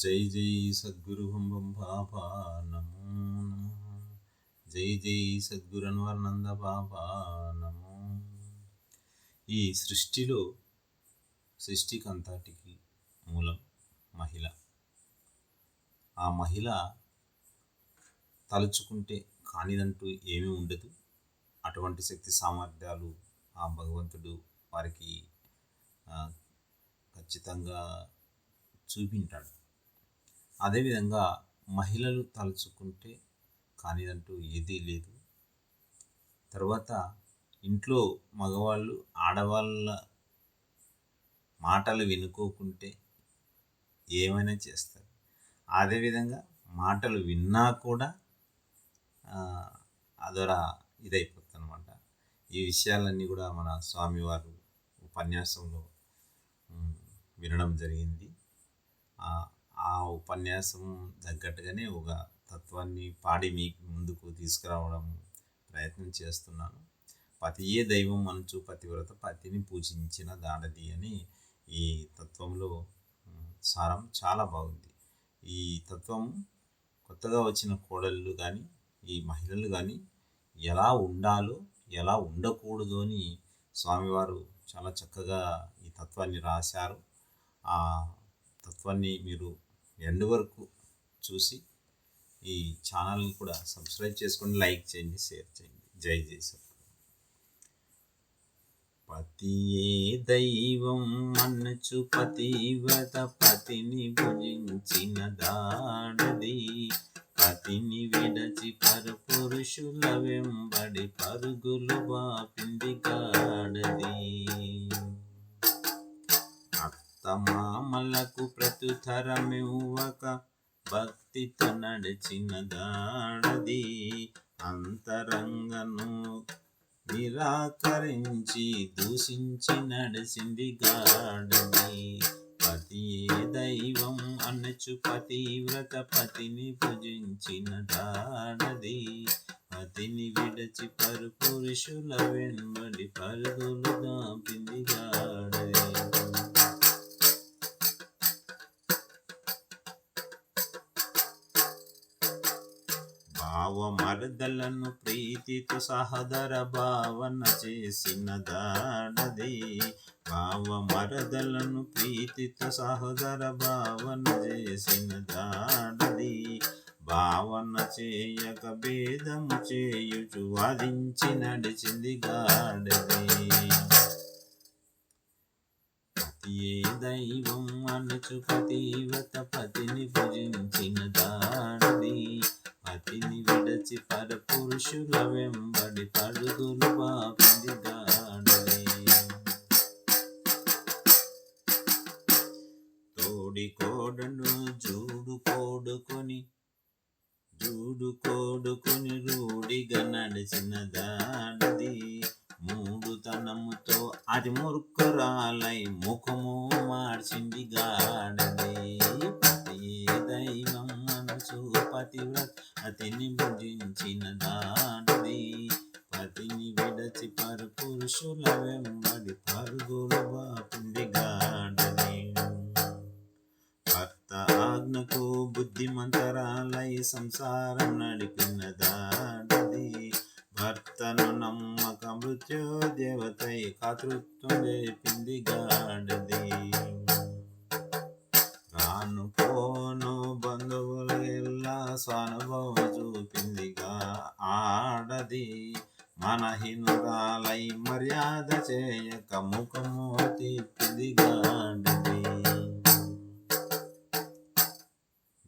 జై జై సద్గురు హం బాబా నమో నమ. జై జై సద్గురు అన్వర్నంద బాబా నమో. ఈ సృష్టిలో సృష్టికంతటికి మూలం మహిళ. ఆ మహిళ తలుచుకుంటే కానిదంటూ ఏమీ ఉండదు. అటువంటి శక్తి సామర్థ్యాలు ఆ భగవంతుడు వారికి ఖచ్చితంగా చూపింటాడు అదేవిధంగా మహిళలు తలుచుకుంటే కానిదంటూ ఏదీ లేదు. తర్వాత ఇంట్లో మగవాళ్ళు ఆడవాళ్ళ మాటలు వినుకోకుంటే ఏమైనా చేస్తారు. అదేవిధంగా మాటలు విన్నా కూడా అదొర ఇదైపోతుంది అనమాట ఈ విషయాలన్నీ కూడా మన స్వామివారు ఉపన్యాసంలో వినడం జరిగింది. ఆ ఉపన్యాసం తగ్గట్టుగానే ఒక తత్వాన్ని పాడి మీకు ముందుకు తీసుకురావడం ప్రయత్నం చేస్తున్నాను. పతియే దైవం మనచు పతివ్రత పతిని పూజించిన దాడది అని ఈ తత్వంలో సారం చాలా బాగుంది. ఈ తత్వం కొత్తగా వచ్చిన కోడళ్ళు కానీ ఈ మహిళలు కానీ ఎలా ఉండాలో ఎలా ఉండకూడదు అని స్వామివారు చాలా చక్కగా ఈ తత్వాన్ని రాశారు. ఆ తత్వాన్ని మీరు ఎండ్ వరకు చూసి ఈ ఛానల్ని కూడా సబ్స్క్రైబ్ చేసుకొని లైక్ చేయండి షేర్ చేయండి. జై జై పతియే దైవం మనచు పతివ్రత పతిని భుజించిన దాడది పతిని విడచి పురుషుల వెంబడి పరుగులు బాపింది గాడది. మామలకు ప్రత్యుత్తరమివ్వక భక్తితో నడిచిన దాడది అంతరంగను నిరాకరించి దూషించి నడిచింది గాడది. పతి దైవం అనచు పతివ్రత పతిని పూజించిన దాడది. పతిని విడచి పరు పురుషుల వెంబడి పరుగులు దాపింది గాడది. మరదలను ప్రీతితో సహదర భావన చేసిన దాడది భావ మరదలను ప్రీతితో సహదర భావన చేసిన దాడది భావన చేయక భేదము చేయుచు వాదించి నడిచింది గాడది. ఏ దైవం అనచు పతివత పతిని భుజించిన దాడది పతిని విడచి పరపురుషుల వెంబడి పడుగులు బాపింది గాడలే తోడి కోడను జూడు కోడుకొని జూడు కోడుకొని రూడిగా నడిచిన దాడది మూడు తనముతో అది మురుకురాలై ముఖము మార్చింది గాడది దైవం మనసు పతివ్రత అతిని భుజించిన దాడది పతిని విడచి పరు పురుషుల వెంబడి పరుగులు బాపింది గాడది భర్త ఆజ్ఞకు బుద్ధిమంతరాలై సంసారం నడిపిన దాడది భర్తను నమ్మక మృత్యు దేవతై కాతృత్వం లేపింది గాడది. రాను పోను బంధువులు ఎల్లా స్వానుభవం చూపిందిగా ఆడది. మన మనహినురాలై మర్యాద చేయక ముఖము తిప్పింది గాడది.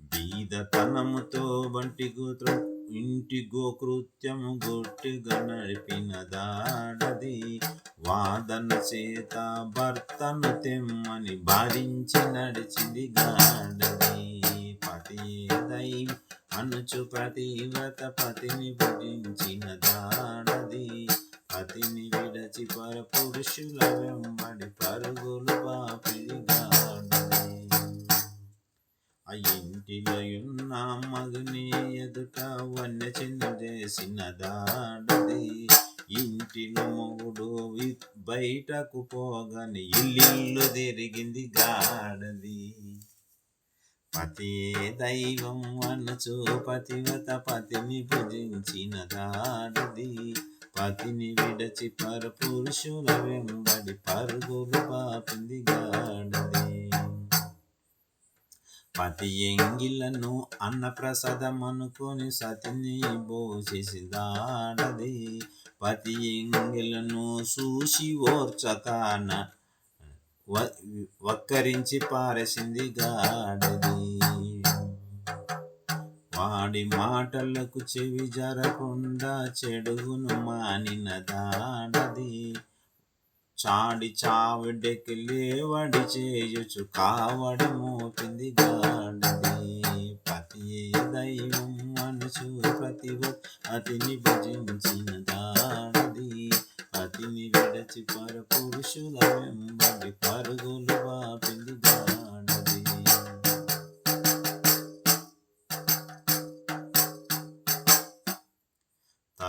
బీదతనముతో బంటి కూతురు ఇంటి గోకృత్యము గొట్టిగా నడిపిన దాడది వాదన చేత భర్తను తెమ్మని భారించి నడిచింది గాడది పతి దై అనుచు ప్రతివ్రత పతిని భుజించిన దాడది పతిని విడచి పరపురుషుల వెంబడి పరుగులు పాపిడిగా అయ్యింటిలయున్న మగుని ఎదుట వన్య చెందేసిన దాడది ఇంటిలో మొగుడు బయటకు పోగని ఇల్లు తిరిగింది గాడది. పతే దైవం అనచు పతివత పతిని భుజించిన దాడది. పతిని విడచి పరపురుషుల వెంబడి పరుగులు పాపింది గాడది. పతి ఎంగిలను అన్న ప్రసాదం సతిని భోషిసిదాడది పతి ఎంగిలను చూసి ఓర్చకాన వ- వక్కరించి పారేసింది గాడది. వాడి మాటలకు చెవి జరకుండా చెడుగును మానిన దాడది. చాడి చావిడెకి లేవడి చేయుచు కావడి మోపింది గాడిది. పతి దైవం మనసు ప్రతి అతిని భజించిన దాడిది అతిని విడచి పర పురుషుల వెంబడి పరుగులు వాపింది గాడి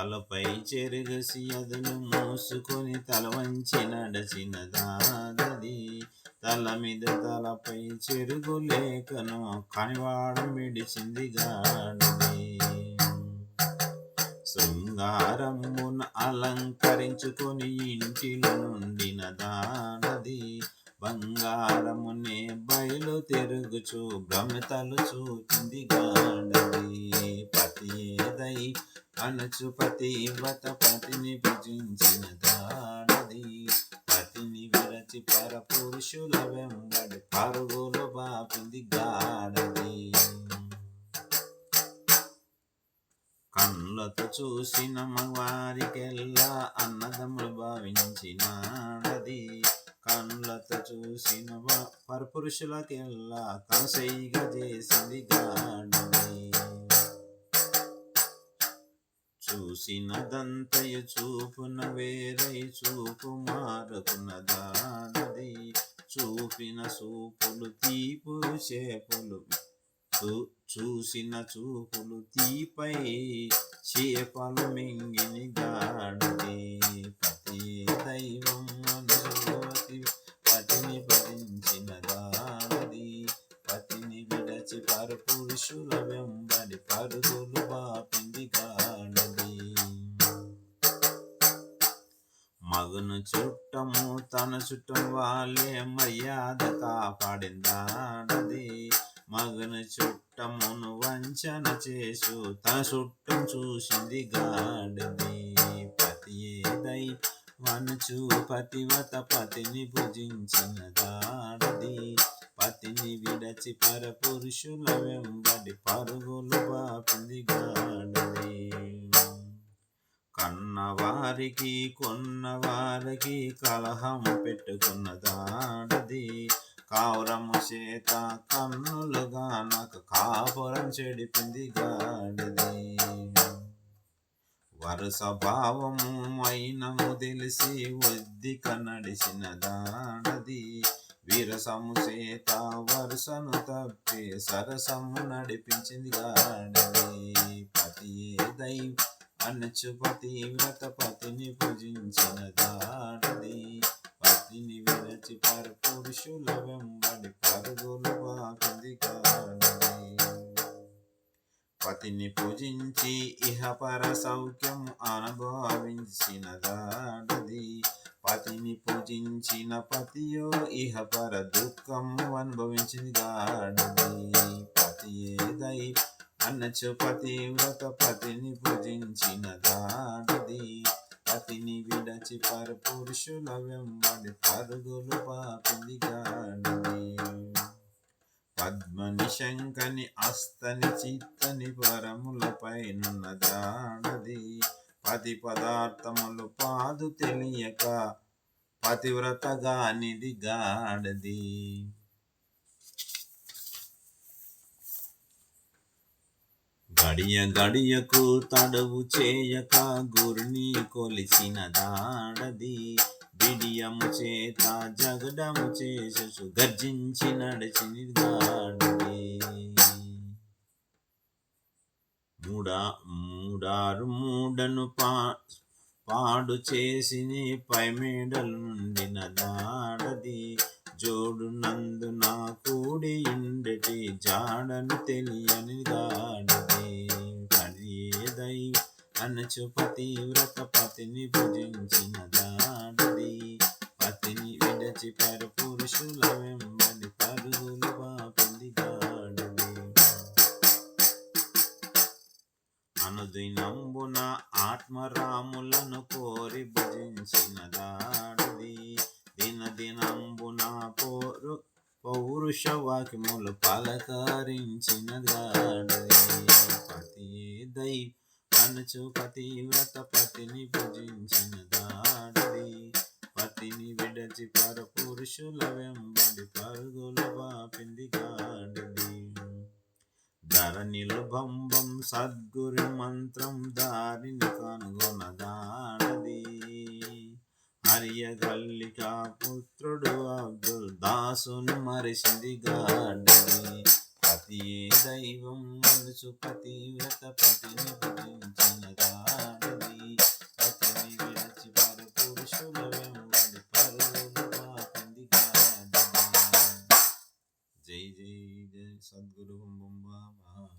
తలపై చెరుగసి అదును మోసుకొని తల వంచి నడచిన దాదది తల మీద తలపై చెరుగు లేకను కనివాడ మిడిచింది గాడది. శృంగారమున అలంకరించుకొని ఇంటిలో నుండిన దానది. బంగారమునే బయలు తిరుగుచు భ్రమతలు చూపింది గాడది పతియేదై అనచు పతివ్రత పతిని భుజించిన దానది పతిని విరచి పర పురుషుల వెంబడి పరుగులు బాపింది గాడది కళ్ళతో చూసిన మగవారికెల్లా అన్నదమ్ములు భావించినాడది కళ్ళత చూసిన పరపురుషులకెల్లా కనసైగా చేసింది గాడది చూసినదంతయు చూపున వేరై చూపు మారుకున్న చూపిన చూపులు తీపు చేపులు చూ- చూసిన చూపులు తీపై చేపలు మింగిని గాడిది పతి దైవం పతిని భరించిన దానది పతిని విడచి పరు పురుషుల వెంబడి పరుగులు బాపింది గాడిది మగను చుట్టము తన చుట్టం వాళ్ళే మర్యాద కాపాడిందానది మగను చుట్టమును వంచన చేసు తన చుట్టం చూసింది గాడిది ఏదై వనచు పతివత పతిని భుజించిన దాడది. పతిని విడచి పరపురుషుల వెంబడి పరుగులు బాపింది గాడది. కన్నవారికి కొన్నవారికి కలహం పెట్టుకున్న దాడది. కావురము చేత కన్నులుగా నాకు కాపురం చెడిపింది గాడిది. వరుస భావము మైనము తెలిసి వద్దిక నడిచిన దాడది వీరసము చేత వరుసను తప్పి సరసము నడిపించింది గాడది పతి దై అనచుపతి వ్రతపతిని వ్రత పతిని పూజించిన దాడది పతిని విరచి పరపురుషుల వెంబడి పరుగులు బాపింది గాడది పతిని పూజించి ఇహపర సౌఖ్యం అనుభవించిన దాడది పతిని పూజించిన పతియో ఇహపర దుఃఖము అనుభవించింది గాడది పతి దై పతి పతివ్రత పతిని పూజించిన దాడది పతిని విడచి పరపురుషుల వెంబడి పరుగులు పాపింది గాడది. పద్మని శంకని అస్తని చిత్తని పరములపైనున్న నున్నదాడది పతి పదార్థములు పాదు తెలియక పతివ్రతగానిది గాడది. గడియ గడియకు తడవు చేయక గురిని కొలిసిన దాడది బిడియము చేత జగడము చేసు గర్జించి నడిచి మూడా మూడారు మూడను పా పాడు చేసి పై మేడలు నుండిన దాడది జోడు నందు నా కూడి ఉండటి జాడను తెలియని గాడిది దైవ అనచు పతిని భుజించిన దాడిది పతిని విడచి పర పురుషుల వెంబడి పరుగులు పాపింది గాడిది అనుదినంబున ఆత్మరాములను కోరి భుజించిన దాడిది దిన దినంబున పోరు పౌరుష వాక్యములు పలకరించిన గాడిది పతి దైవ అనుచు పతివ్రత పతిని భుజించిన దాడిది. పతిని విడచి పర పురుషుల వెంబడి పరుగుల వాపింది గాడిది. ధరణిలు బంబం సద్గురు మంత్రం దారిని కనుగొనదానది హరియ గల్లిక పుత్రుడు అబ్దుల్ దాసును మరిసింది గాడిది. పతియే దైవం మనసు పతివ్రత పతిని భుజించిన పతిని విడిచి పర పురుషుల వెంబడి పరుగులు పాపింది జై జై జై సద్గురు బాబా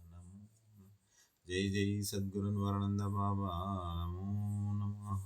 నమో జై జై సద్గురు వరణంద బాబా నమో నమః.